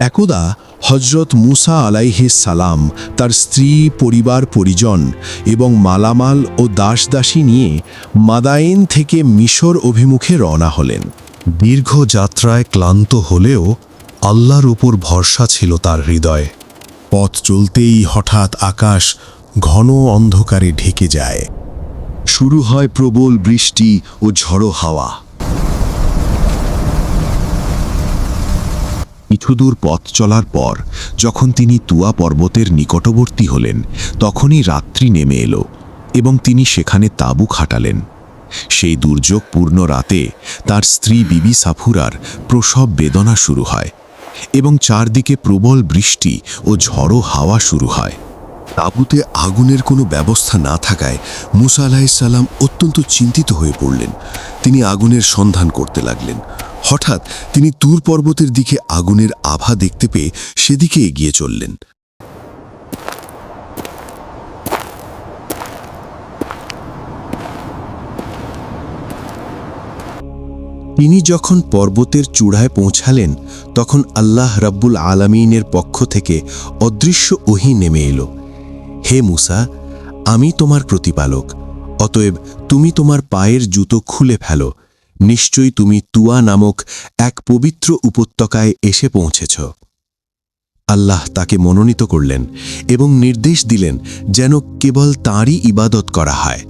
একদা হজরত মুসা আলাইহিস সালাম তার স্ত্রী, পরিবার, পরিজন এবং মালামাল ও দাসদাসী নিয়ে মাদায়েন থেকে মিশর অভিমুখে রওনা হলেন। দীর্ঘ যাত্রায় ক্লান্ত হলেও আল্লাহর উপর ভরসা ছিল তার হৃদয়ে। পথ চলতেই হঠাৎ আকাশ ঘন অন্ধকারে ঢেকে যায়। শুরু হয় প্রবল বৃষ্টি ও ঝড়ো হাওয়া। কিছুদূর পথ চলার পর, যখন তিনি তুয়া পর্বতের নিকটবর্তী হলেন, তখনই রাত্রি নেমে এলো এবং তিনি সেখানে তাঁবু খাটালেন সেই দুর্যোগপূর্ণ রাতে তার স্ত্রী বিবি সাফুরার প্রসব বেদনা শুরু হয় এবং চারদিকে প্রবল বৃষ্টি ও ঝড়ো হাওয়া শুরু হয়। তাঁবুতে আগুনের কোনো ব্যবস্থা না থাকায় মুসা আলাহিসাল্লাম অত্যন্ত চিন্তিত হয়ে পড়লেন। তিনি আগুনের সন্ধান করতে লাগলেন। হঠাৎ তিনি তুর পর্বতের দিকে আগুনের আভা দেখতে পেয়ে সেদিকে এগিয়ে চললেন। তিনি যখন পর্বতের চূড়ায় পৌঁছালেন, তখন আল্লাহ রাব্বুল আলামিনের পক্ষ থেকে অদৃশ্য ওহি নেমে এলো। হে মুসা, আমি তোমার প্রতিপালক, অতএব তুমি তোমার পায়ের জুতো খুলে ফেলো। নিশ্চয়ই তুমি তুয়া নামক এক পবিত্র উপত্যকায় এসে পৌঁছেছ। আল্লাহ তাকে মনোনীত করলেন এবং নির্দেশ দিলেন যেন কেবল তাঁরই ইবাদত করা হয়।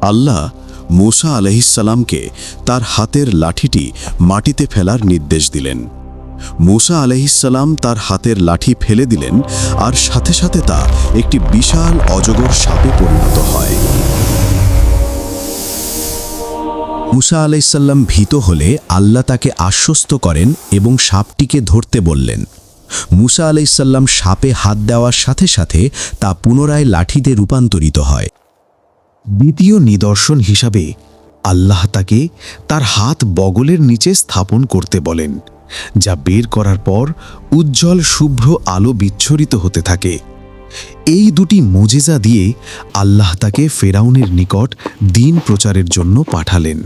আল্লাহ মুসা আলহিসাল্লামকে তার হাতের লাঠিটি মাটিতে ফেলার নির্দেশ দিলেন। মুসা আলহিসাল্লাম তার হাতের লাঠি ফেলে দিলেন আর সাথে সাথে তা একটি বিশাল অজগর সাপে পরিণত হয়। মুসা আলাইসাল্লাম ভীত হলে আল্লাহ তাকে আশ্বস্ত করেন এবং সাপটিকে ধরতে বললেন। মুসা আলাইসাল্লাম সাপে হাত দেওয়ার সাথে সাথে তা পুনরায় লাঠিতে রূপান্তরিত হয়। দ্বিতীয় নিদর্শন হিসাবে আল্লাহ তাকে তার হাত বগলের নিচে স্থাপন করতে বলেন। যা বের করার পর উজ্জ্বল শুভ্র আলো বিচ্ছরিত হতে থাকে। এই দুটি মোজেজা দিয়ে আল্লাহ তাকে ফেরাউনের নিকট দিন প্রচারের জন্য পাঠালেন।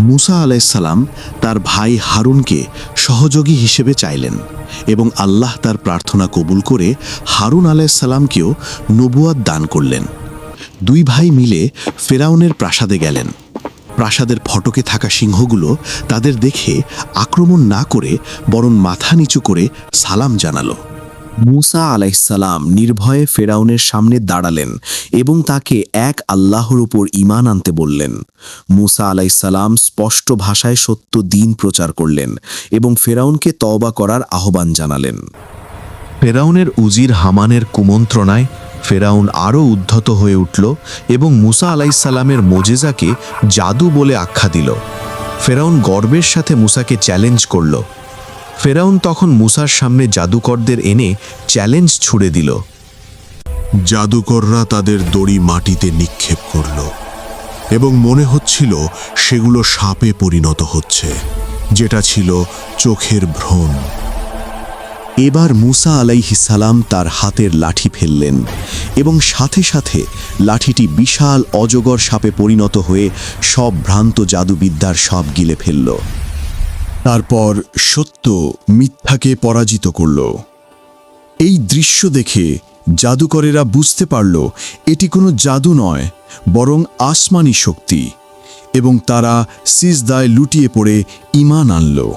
মুসা আলাইসাল্লাম তার ভাই হারুনকে সহযোগী হিসেবে চাইলেন এবং আল্লাহ তার প্রার্থনা কবুল করে হারুন আলাইসাল্লামকেও নবুয়াদ দান করলেন। দুই ভাই মিলে ফেরাউনের প্রাসাদে গেলেন। প্রাসাদের ফটকে থাকা সিংহগুলো তাদের দেখে আক্রমণ না করে বরং মাথা নিচু করে সালাম জানালো। মুসা আলাইসালাম নির্ভয়ে ফেরাউনের সামনে দাঁড়ালেন এবং তাকে এক আল্লাহর উপর ইমান আনতে বললেন। মুসা আলাইসালাম স্পষ্ট ভাষায় সত্য দিন প্রচার করলেন এবং ফেরাউনকে তওবা করার আহ্বান জানালেন। ফেরাউনের উজির হামানের কুমন্ত্রণায় ফেরাউন আরও উদ্ধত হয়ে উঠল এবং মুসা আলাইসাল্লামের মোজেজাকে জাদু বলে আখ্যা দিল। ফেরাউন গর্বের সাথে মুসাকে চ্যালেঞ্জ করল। ফেরাউন তখন মুসার সামনে জাদুকরদের এনে চ্যালেঞ্জ ছুড়ে দিল। জাদুকররা তাদের দড়ি মাটিতে নিক্ষেপ করল এবং মনে হচ্ছিল সেগুলো সাপে পরিণত হচ্ছে, যেটা ছিল চোখের ভ্রম এবার মুসা আলাইহিসালাম তার হাতের লাঠি ফেললেন এবং সাথে সাথে লাঠিটি বিশাল অজগর সাপে পরিণত হয়ে সব ভ্রান্ত জাদুবিদ্যার সব গিলে ফেলল। তারপর সত্য মিথ্যাকে পরাজিত করল। এই দৃশ্য দেখে জাদুকরেরা বুঝতে পারল, এটি কোনো জাদু নয়, বরং আসমানি শক্তি এবং তারা সিজদায় লুটিয়ে পড়ে ইমান আনল।